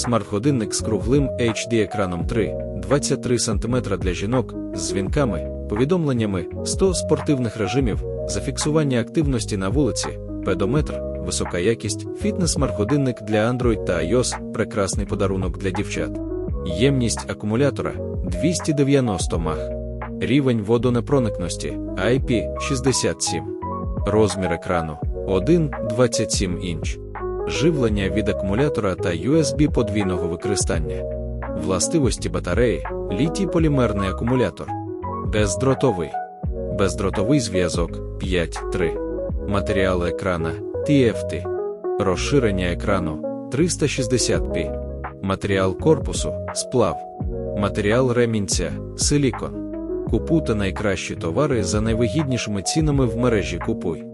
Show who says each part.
Speaker 1: Смарт-годинник з круглим HD-екраном 3, 23 см для жінок, з дзвінками, повідомленнями, 100 спортивних режимів, зафіксування активності на вулиці, педометр, висока якість, фітнес-смарт-годинник для Android та iOS, прекрасний подарунок для дівчат. Ємність акумулятора 290 мах. Рівень водонепроникності IP67. Розмір екрану 1,27 інч. Живлення від акумулятора та USB подвійного використання. Властивості батареї літій полімерний акумулятор. Бездротовий. Бездротовий зв'язок 5.3. Матеріал екрана TFT. Розширення екрану 360p. Матеріал корпусу сплав. Матеріал ремінця силікон. Купуйте найкращі товари за найвигіднішими цінами в мережі Купуй.